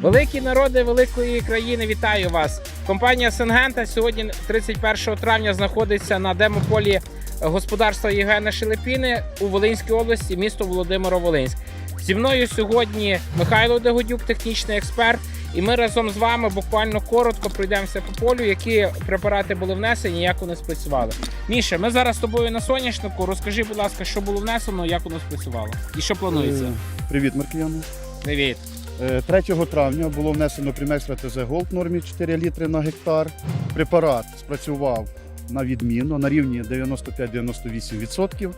Великі народи великої країни, вітаю вас! Компанія Сенгента сьогодні, 31 травня, знаходиться на демополі господарства Євгена Шелепіни у Волинській області, місто Володимиро-Волинськ. Зі мною сьогодні Михайло Дегодюк, технічний експерт. І ми разом з вами буквально коротко пройдемося по полю, які препарати були внесені, як вони спрацювали. Міша, ми зараз з тобою на соняшнику. Розкажи, будь ласка, що було внесено, як воно спрацювало і що планується. Е, Привіт, Маркіяни. Привіт. Е, 3 травня було внесено Примекстра ТЗ Голд нормі 4 літри на гектар. Препарат спрацював на відмінно на рівні 95-98%.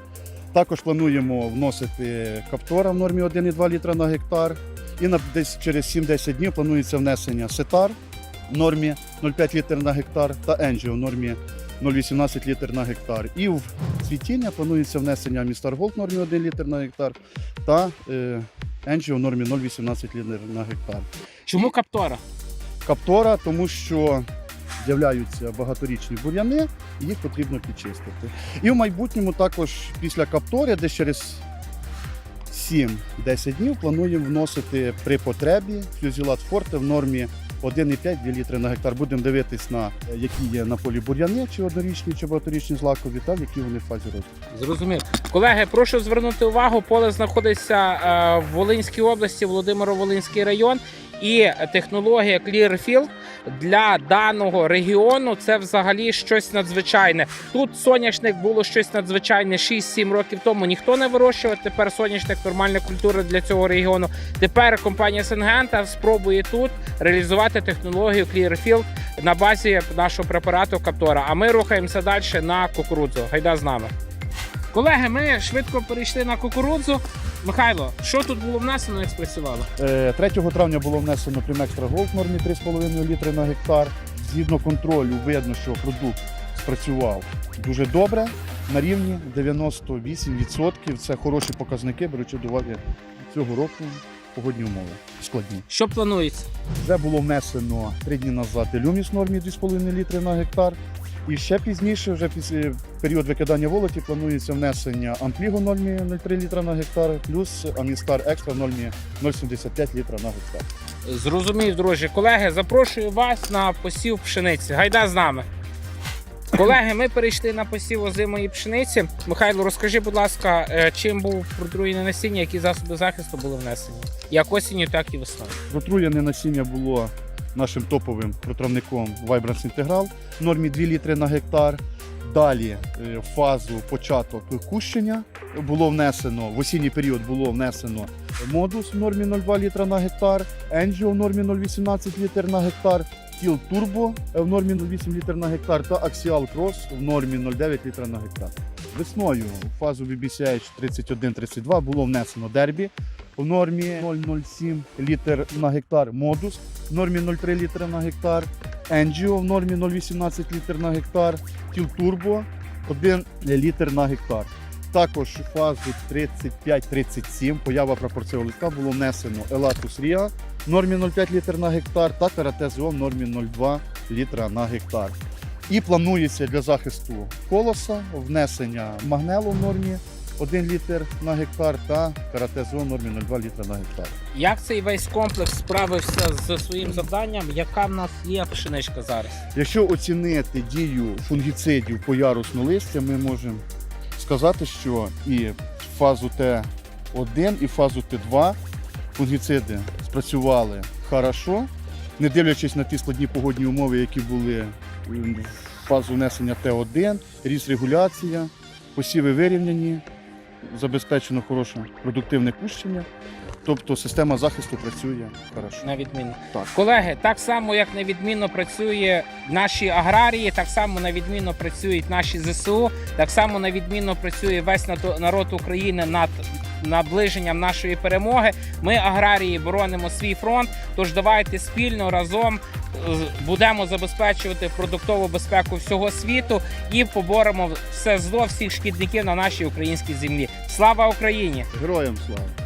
Також плануємо вносити Каптора в нормі 1,2 літра на гектар. І на десь через 7-10 днів планується внесення Сетар в нормі 0,5 літр на гектар та Енджіо в нормі 0,18 літр на гектар. І в цвітіння планується внесення Містар Голд в нормі 1 літр на гектар та е, Енджіо у нормі 0,18 літр на гектар. Чому каптора? Каптора, тому що з'являються багаторічні бур'яни, і їх потрібно підчистити. І в майбутньому також після каптори, десь через 7-10 днів, плануємо вносити при потребі фюзілат форте в нормі 1,5-2 літри на гектар. Будемо дивитись на які є на полі бур'яни, чи однорічні, чи багаторічні злакові, та в які вони фазі розвитку. Зрозумів. Колеги, прошу звернути увагу, поле знаходиться е, в Волинській області, Володимиро-Волинський район. І технологія Clearfield для даного регіону це взагалі щось надзвичайне. Тут соняшник було щось надзвичайне 6-7 років тому. Ніхто не вирощував. Тепер соняшник нормальна культура для цього регіону. Тепер компанія Сенгента спробує тут реалізувати технологію Clearfield на базі нашого препарату Каптора. А ми рухаємося далі на кукурудзу. Гайда з нами. Колеги, ми швидко перейшли на кукурудзу. Михайло, що тут було внесено, як спрацювало? Е, 3 травня було внесено Примекстра Голд в нормі 3,5 літри на гектар. Згідно контролю, видно, що продукт спрацював дуже добре. На рівні 98%. Це хороші показники, беручи до уваги цього року погодні умови складні. Що планується? Вже було внесено 3 дні назад Елюміс в нормі 2,5 літри на гектар. І ще пізніше, вже після період викидання волоті, планується внесення Ампліго в нормі 0,3 літра на гектар, плюс Амістар Екстра в нормі 0,75 літра на гектар. Зрозумів, друзі. Колеги, запрошую вас на посів пшениці. Гайда з нами. Колеги, ми перейшли на посів озимої пшениці. Михайло, розкажи, будь ласка, е, чим був протруєне насіння, які засоби захисту були внесені? Як осінню, так і весною. Протруєне насіння було нашим топовим протравником Vibrance Integral в нормі 2 літри на гектар. Далі е, в фазу початок кущення було внесено в осінній період було внесено модус в нормі 0,2 літра на гектар, Енджіо в нормі 0,18 літр на гектар, Тіл Турбо в нормі 0,8 літр на гектар та Axial Cross в нормі 0,9 літра на гектар. Весною в фазу BBCH 31-32 було внесено дербі в нормі 0,07 літр на гектар, модус в нормі 0,3 літра на гектар, Енджіо в нормі 0,18 літр на гектар, Тіл Турбо 1 літр на гектар. Також фазу 35-37 поява пропорційного листка було внесено Елатус Ріа в нормі 0,5 літр на гектар та Каратезо в нормі 0,2 літра на гектар. І планується для захисту колоса внесення магнелу в нормі 1 літр на гектар та Каратезо в нормі 0,2 літра на гектар. Як цей весь комплекс справився з своїм завданням? Яка в нас є пшеничка зараз? Якщо оцінити дію фунгіцидів по ярусну листя, ми можемо сказати, що і фазу Т1, і фазу Т2 фунгіциди спрацювали хорошо, не дивлячись на ті складні погодні умови, які були в фазу внесення Т1, ріст регуляція, посіви вирівняні, забезпечено хороше продуктивне кущення. Тобто система захисту працює хорошо. На відміну. Так. Колеги, так само як на відмінно працює наші аграрії, так само на відмінно працюють наші ЗСУ, так само на відмінно працює весь народ України над наближенням нашої перемоги. Ми, аграрії, боронимо свій фронт. Тож давайте спільно разом будемо забезпечувати продуктову безпеку всього світу і поборемо все зло всіх шкідників на нашій українській землі. Слава Україні! Героям слава!